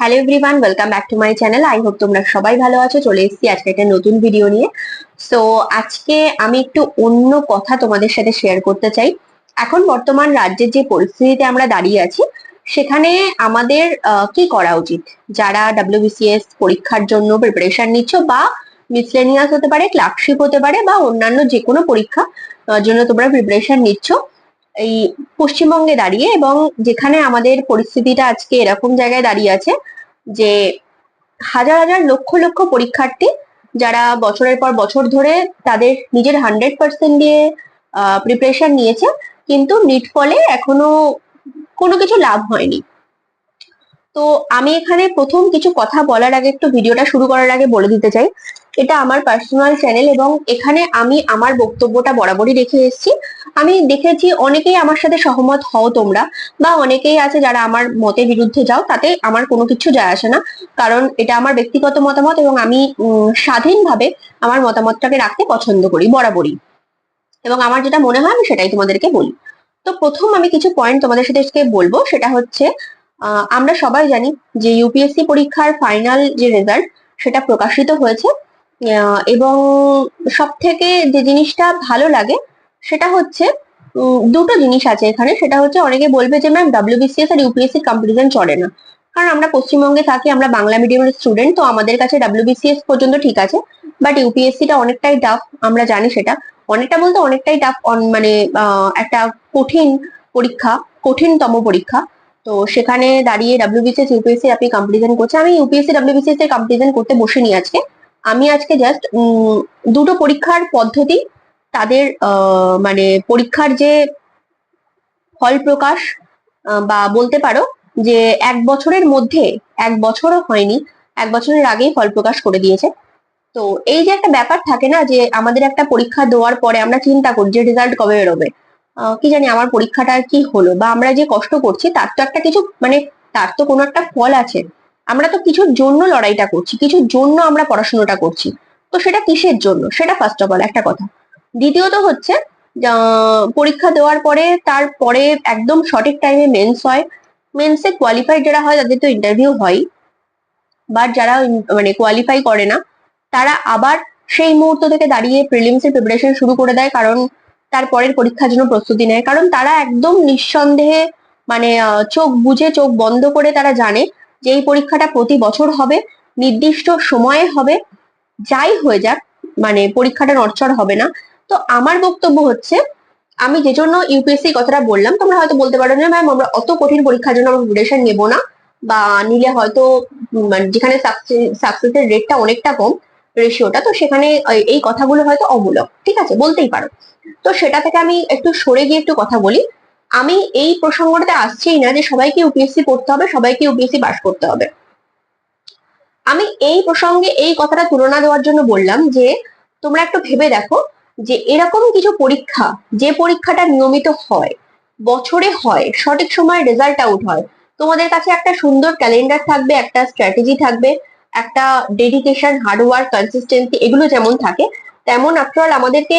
Hello everyone welcome back to my channel I hope তোমরা সবাই ভালো আছো। চলে এসেছি আজকে একটা নতুন ভিডিও নিয়ে। সো আজকে আমি একটু অন্য কথা তোমাদের সাথে শেয়ার করতে চাই। এখন বর্তমান রাজ্যের যে পরিস্থিতিতে আমরা দাঁড়িয়ে আছি, সেখানে আমাদের কি করা উচিত? যারা ডাব্লিউবিসিএস পরীক্ষার জন্য প্রিপারেশন নিচ্ছ বা মিসলেনিয়াস হতে পারে ক্লার্কশিপ হতে পারে বা অন্যান্য যে কোনো পরীক্ষা জন্য তোমরা প্রিপারেশন নিচ্ছ এই পশ্চিমবঙ্গে দাঁড়িয়ে এবং যেখানে আমাদের পরিস্থিতিটা আজকে এরকম জায়গায় দাঁড়িয়ে আছে যে হাজার হাজার লক্ষ লক্ষ পরীক্ষার্থী যারা বছরের পর বছর ধরে তাদের নিজের হান্ড্রেড পার্সেন্ট দিয়ে প্রিপারেশন নিয়েছে, কিন্তু নিট ফলে এখনও কোনো কিছু লাভ হয়নি। তো আমি এখানে প্রথম কিছু কথা বলার আগে একটু ভিডিওটা শুরু করার আগে বলে দিতে চাই। এটা আমার পার্সোনাল চ্যানেল এবং এখানে আমি আমার বক্তব্যটা বরাবরই রেখে এসেছি। আমি দেখেছি অনেকেই আমার সাথে সহমত হও তোমরা বা অনেকেই আছে যারা আমার মতের বিরুদ্ধে যাও, তাতে আমার কোনো কিছু যায় আসে না। কারণ এটা আমার ব্যক্তিগত মতামত এবং আমি স্বাধীনভাবে আমার মতামতটাকে রাখতে পছন্দ করি বরাবরই। এবং আমার যেটা মনে হয়, আমি সেটাই তোমাদেরকে বলি। তো প্রথম আমি কিছু পয়েন্ট তোমাদের সাথে বলব, সেটা হচ্ছে আমরা সবাই জানি যে ইউপিএসসি পরীক্ষার ফাইনাল যে রেজাল্ট সেটা প্রকাশিত হয়েছে। এবং সব থেকে যে জিনিসটা ভালো লাগে, সেটা হচ্ছে দুটো জিনিস আছে এখানে। সেটা হচ্ছে, অনেকে বলবে যে, ম্যাম ডাব্লিউবিসিএস আর ইউপিএসসি কম্পারিজন চলে না। কারণ আমরা পশ্চিমবঙ্গে থাকি, আমরা বাংলা মিডিয়ামের স্টুডেন্ট তো আমাদের কাছে ডাব্লিউবিসিএস পর্যন্ত ঠিক আছে। বাট ইউপিএসসিটা অনেকটাই টাফ আমরা জানি সেটা। অনেকটা বলতে অনেকটাই টাফ মানে একটা কঠিন পরীক্ষা, কঠিনতম পরীক্ষা। তো সেখানে দাঁড়িয়ে ডাব্লিউবিসিএস ইউপিএসসি আপনি কম্পারিজন করছে আমি ইউপিএসসি ডাব্লিউবিসিএস এর কম্পারিজন করতে বসিনি আজকে। আমি আজকে জাস্ট দুটো পরীক্ষার পদ্ধতি, তাদের মানে পরীক্ষার যে ফল প্রকাশ বা বলতে পারো যে এক বছরের মধ্যে, এক বছরও হয়নি, এক বছরের আগেই ফল প্রকাশ করে দিয়েছে। তো এই যে একটা ব্যাপার থাকে না যে আমাদের একটা পরীক্ষা দেওয়ার পরে আমরা চিন্তা করি যে রেজাল্ট কবে বেরোবে। কি জানি আমার পরীক্ষাটা কি হলো, বা আমরা যে কষ্ট করছি, তার তো একটা কিছু মানে তার তো কোনো একটা ফল আছে। আমরা তো কিছুর জন্য লড়াইটা করছি, কিছুর জন্য আমরা পড়াশোনাটা করছি। তো সেটা কিসের জন্য? সেটা ফার্স্ট অফ অল একটা কথা। দ্বিতীয়ত হচ্ছে পরীক্ষা দেওয়ার পরে, তারপরে একদম সঠিক টাইমে মেন্স হয়। মেন্সে কোয়ালিফাইড যারা হয়, তাদের তো ইন্টারভিউ হয়। বাট যারা মানে কোয়ালিফাই করে না, তারা আবার সেই মুহূর্ত থেকে দাঁড়িয়ে প্রিলিমস এর প্রিপারেশন শুরু করে দেয়, কারণ তারপরের পরীক্ষার জন্য প্রস্তুতি নেয়। কারণ তারা একদম নিঃসন্দেহে মানে চোখ বুঝে চোখ বন্ধ করে তারা জানে যে এই পরীক্ষাটা প্রতি বছর হবে, নির্দিষ্ট সময়ে হবে, যাই হয়ে যাক মানে পরীক্ষাটা নড়চড় হবে না। তো আমার বক্তব্য হচ্ছে, আমি যে জন্য ইউপিএসসি কথাটা বললাম, তোমরা হয়তো বলতে পারো যে, ম্যাম, আমরা অত কঠিন পরীক্ষার জন্য আমরা প্রিপারেশন নেব না, বা নিলে হয়তো মানে যেখানে সাকসেসের রেটটা অনেকটা কম রেশিওটা তো সেখানে এই কথাগুলো হয়তো অমূলক, ঠিক আছে? বলতেই পারো। তো সেটা থেকে আমি একটু সরে গিয়ে একটু কথা বলি। আমি এই প্রসঙ্গটাতে আসছেই না যে সবাইকে ইউপিএসসি পড়তে হবে, সবাইকে ইউপিএসসি পাস করতে হবে। আমি এই প্রসঙ্গে এই কথাটা তুলনা দেওয়ার জন্য বললাম যে তোমরা একটু ভেবে দেখো যে এরকম কিছু পরীক্ষা, যে পরীক্ষাটা নিয়মিত হয়, বছরে হয়, সঠিক সময়ে রেজাল্ট আউট হয়, তোমাদের কাছে একটা সুন্দর ক্যালেন্ডার থাকবে, একটা স্ট্র্যাটেজি থাকবে, একটা ডেডিকেশন হার্ডওয়ার্ক কনসিস্টেন্সি এগুলো যেমন থাকে, তেমন আফটার আমাদেরকে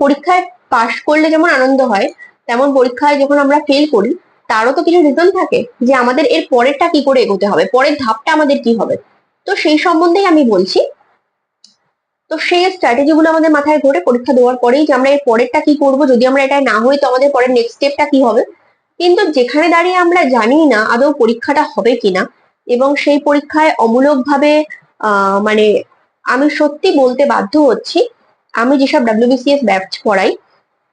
পরীক্ষায় পাশ করলে যেমন আনন্দ হয় তেমন পরীক্ষায় যখন আমরা ফেল করি, তারও তো কিছু রিজন থাকে যে আমাদের এর পরেরটা কি করে এগোতে হবে, পরের ধাপটা আমাদের কি হবে। তো সেই সম্বন্ধেই আমি বলছি। তো সেই স্ট্র্যাটেজি গুলো আমাদের মাথায় ঘোরে পরীক্ষা দেওয়ার পরেই যে আমরা এর পরেরটা কি করব, যদি আমরা এটা না হই তো আমাদের পরের নেক্সট স্টেপটা কি হবে? কিন্তু যেখানে দাঁড়িয়ে আমরা জানি না আদৌ পরীক্ষাটা হবে কিনা, এবং সেই পরীক্ষায় অমূলকভাবে মানে আমি সত্যি বলতে বাধ্য হচ্ছি, আমি যেসব ডাব্লিউবিসিএস ব্যাচ পড়াই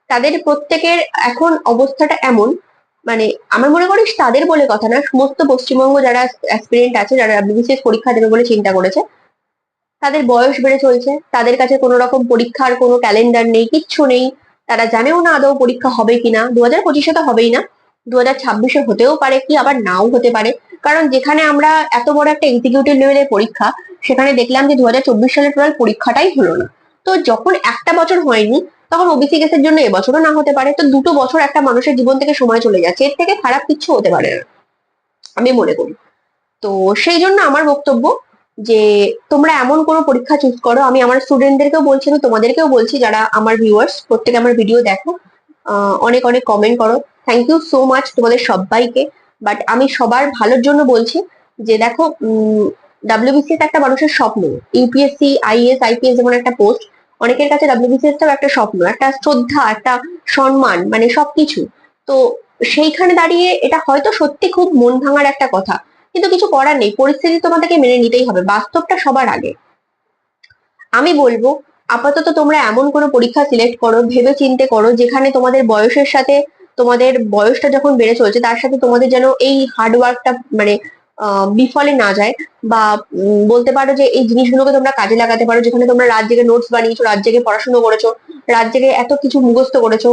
তাদের প্রত্যেকের এখন অবস্থাটা এমন মানে আমার মনে করি তাদের বলে কথা না, সমস্ত পশ্চিমবঙ্গ যারা অ্যাসপিরেন্ট আছে, যারা ডাব্লিউবিসিএস পরীক্ষা দেবে বলে চিন্তা করেছে, তাদের বয়স বেড়ে চলছে, তাদের কাছে কোনো রকম পরীক্ষার কোনো ক্যালেন্ডার নেই, কিচ্ছু নেই, তারা জানেও না আদৌ পরীক্ষা হবে কিনা দু হাজার পঁচিশে তো হবেই না দু হাজার ছাব্বিশে হতেও পারে কি আবার নাও হতে পারে, কারণ যেখানে আমরা এত বড় একটা এক্সিকিউটিভ লেভেলের পরীক্ষা, সেখানে দেখলাম যে দু হাজার চব্বিশ সালের টোটাল পরীক্ষাটাই হলো না। তো যখন একটা বছর হয়নি তখন ওবিসি কেসের জন্য এবছরও না হতে পারে। তো দুটো বছর একটা মানুষের জীবন থেকে সময় চলে যাচ্ছে। এর থেকে খারাপ কিচ্ছু হতে পারে না, আমি মনে করি। তো সেই জন্য আমার বক্তব্য যে, তোমরা এমন কোনো পরীক্ষা চুজ করো। আমি আমার স্টুডেন্টদেরকেও বলছি, আমি তোমাদেরকেও বলছি, যারা আমার ভিউয়ার্স প্রত্যেকে আমার ভিডিও দেখো। অনেক অনেক কমেন্ট করো। থ্যাংক ইউ সো মাচ তোমাদের সবাইকে। বাট আমি সবার ভালোর জন্য বলছি যে, দেখো ডাব্লিউবিসিএস একটা মানুষের স্বপ্ন ইউপিএসসি আইএস আইপিএস যেমন একটা পোস্ট অনেকের কাছে ডাব্লিউবিসিএস টাও একটা স্বপ্ন, একটা শ্রদ্ধা, একটা সম্মান মানে সবকিছু। তো সেইখানে দাঁড়িয়ে এটা হয়তো সত্যি খুব মন ভাঙার একটা কথা, কিন্তু কিছু করার নেই, পরিস্থিতি তোমাদেরকে মেনে নিতেই হবে, বাস্তবটা সবার আগে। আমি বলব, আপাতত তোমরা এমন কোনো পরীক্ষা সিলেক্ট করো ভেবে চিনতে করো, যেখানে তোমাদের বয়সের সাথে তোমাদের বয়সটা যখন বেড়ে চলছে, তার সাথে তোমাদের যেন এই হার্ডওয়ার্কটা মানে বিফলে না যায় বা বলতে পারো যে এই জিনিসগুলোকে তোমরা কাজে লাগাতে পারো, যেখানে তোমরা রাত জেগে নোটস বানিয়েছো, রাত জেগে পড়াশোনা করেছ, রাত জেগে এত কিছু মুখস্থ করেছ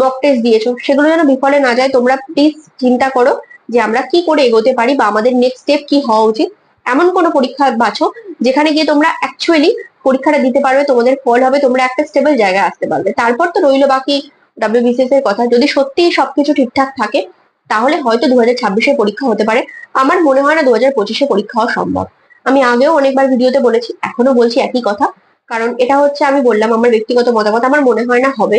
মক টেস্ট দিয়েছ, সেগুলো যেন বিফলে না যায়, তোমরা প্লিজ চিন্তা করো যে আমরা কি করে এগোতে পারি বা আমাদের নেক্সট স্টেপ কি হওয়া উচিত। এমন কোনো পরীক্ষা বাছো যেখানে গিয়ে তোমরা অ্যাকচুয়ালি পরীক্ষাটা দিতে পারবে, তোমাদের ফল হবে, তোমরা একটা স্টেবল জায়গায় আসতে পারবে। তারপর তো রইল বাকি ডাব্লিউবিসিএস এর কথা। যদি সত্যি সবকিছু ঠিকঠাক থাকে তাহলে হয়তো দু হাজার ছাব্বিশে পরীক্ষা হতে পারে। আমার মনে হয় না দু হাজার পঁচিশে পরীক্ষা হওয়া সম্ভব। আমি আগেও অনেকবার ভিডিওতে বলেছি এখনও বলছি একই কথা। কারণ এটা হচ্ছে আমি বললাম, আমার ব্যক্তিগত মতামত, আমার মনে হয় না হবে।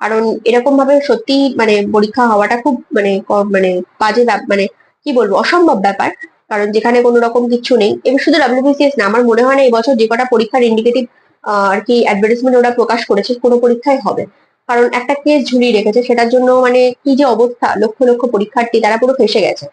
কারণ এরকম ভাবে সত্যি মানে পরীক্ষা হওয়াটা খুব মানে মানে বাজে মানে কি বলব, অসম্ভব ব্যাপার। কারণ যেখানে কোনো রকম কিছু নেই। এবং শুধু ডাব্লিউবিসিএস না, আমার মনে হয় না এই বছর যে কটা পরীক্ষার ইন্ডিকেটিভ আর কি অ্যাডভার্টাইজমেন্ট ওরা প্রকাশ করেছে, কোনো পরীক্ষায় হবে। কারণ একটা কেস ঝুলিয়ে রেখেছে, সেটার জন্য মানে কি যে অবস্থা, লক্ষ লক্ষ পরীক্ষার্থী তারা পুরো ফেসে গেছে।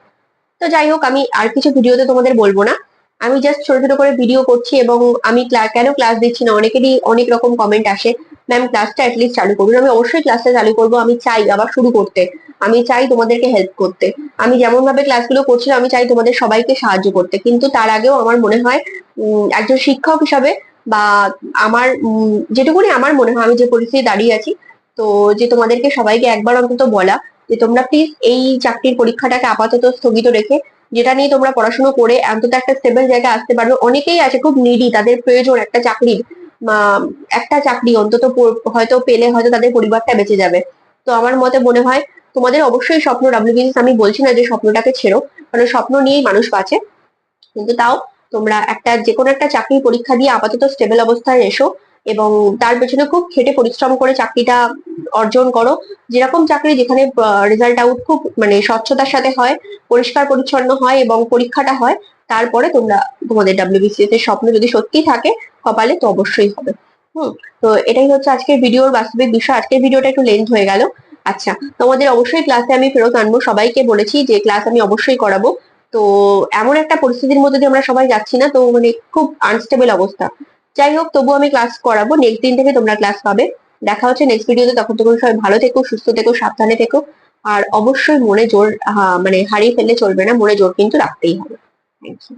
তো যাই হোক, আমি আর কিছু ভিডিওতে তোমাদের বলব না। আমি জাস্ট ছোট ছোট করে ভিডিও করছি এবং আমি কেন ক্লাস দিচ্ছি না? অনেকেরই অনেক রকম কমেন্ট আসে। ম্যাম ক্লাসটা অ্যাটলিস্ট চালু করুন। আমি অবশ্যই ক্লাসটা চালু করব। আমি চাই আবার শুরু করতে। আমি চাই তোমাদেরকে হেল্প করতে। আমি যেমন ভাবে ক্লাসগুলো করছিলাম, আমি চাই তোমাদের সবাইকে সাহায্য করতে। কিন্তু তার আগেও আমার মনে হয় একজন শিক্ষক হিসাবে বা আমার যেটুকুনি আমার মনে হয়, আমি যে পরিস্থিতি দাঁড়িয়ে আছি তো যে তোমাদেরকে সবাইকে একবার অন্তত বলা যে তোমরা প্লিজ এই চাকরির পরীক্ষাটাকে আপাতত স্থগিত রেখে, যেটা নিয়ে তোমরা পড়াশোনা করে অন্তত একটা স্টেবল জায়গায় আসতে পারবে। অনেকেই আছে খুব নিডি তাদের প্রয়োজন একটা চাকরির একটা চাকরি অন্তত হয়তো পেলে হয়তো তাদের পরিবারটা বেঁচে যাবে। তো আমার মতে মনে হয় তোমাদের অবশ্যই স্বপ্ন ডাব্লিউবিসিএস আমি বলছি না যে স্বপ্নটাকে ছেড়ো, কারণ স্বপ্ন নিয়েই মানুষ বাঁচে। কিন্তু তাও তোমরা একটা যে কোনো একটা চাকরির পরীক্ষা দিয়ে আপাতত স্টেবল অবস্থায় এসো। এবং তার পেছনে খুব খেটে পরিশ্রম করে চাকরিটা অর্জন করো। যেরকম চাকরি যেখানে রেজাল্ট আউট খুব মানে স্বচ্ছতার সাথে হয়, পরিষ্কার পরিচ্ছন্ন হয় এবং পরীক্ষাটা হয়, তারপরে তোমরা তোমাদের ডাব্লিউবিসিএস এর স্বপ্ন যদি সত্যি থাকে, কপালে তো অবশ্যই হবে। হুম, তো এটাই হচ্ছে আজকের ভিডিওর বাস্তবিক বিষয়। আজকের ভিডিওটা একটু লেন্থ হয়ে গেল। আচ্ছা তোমাদের অবশ্যই ক্লাসে আমি ফেরত আনব। সবাইকে বলেছি যে ক্লাস আমি অবশ্যই করাবো। তো এমন একটা পরিস্থিতির মধ্যে দিয়ে আমরা সবাই যাচ্ছি না। তো মানে খুব আনস্টেবল অবস্থা। যাই হোক তবু আমি ক্লাস করাবো। নেক্সট দিন থেকে তোমরা ক্লাস পাবে। দেখা হচ্ছে নেক্সট ভিডিওতে তখন তখন সবাই ভালো থেকো, সুস্থ থেকো, সাবধানে থেকো। আর অবশ্যই মনে জোর মানে হারিয়ে ফেললে চলবে না। মনে জোর কিন্তু রাখতেই হবে। Thank you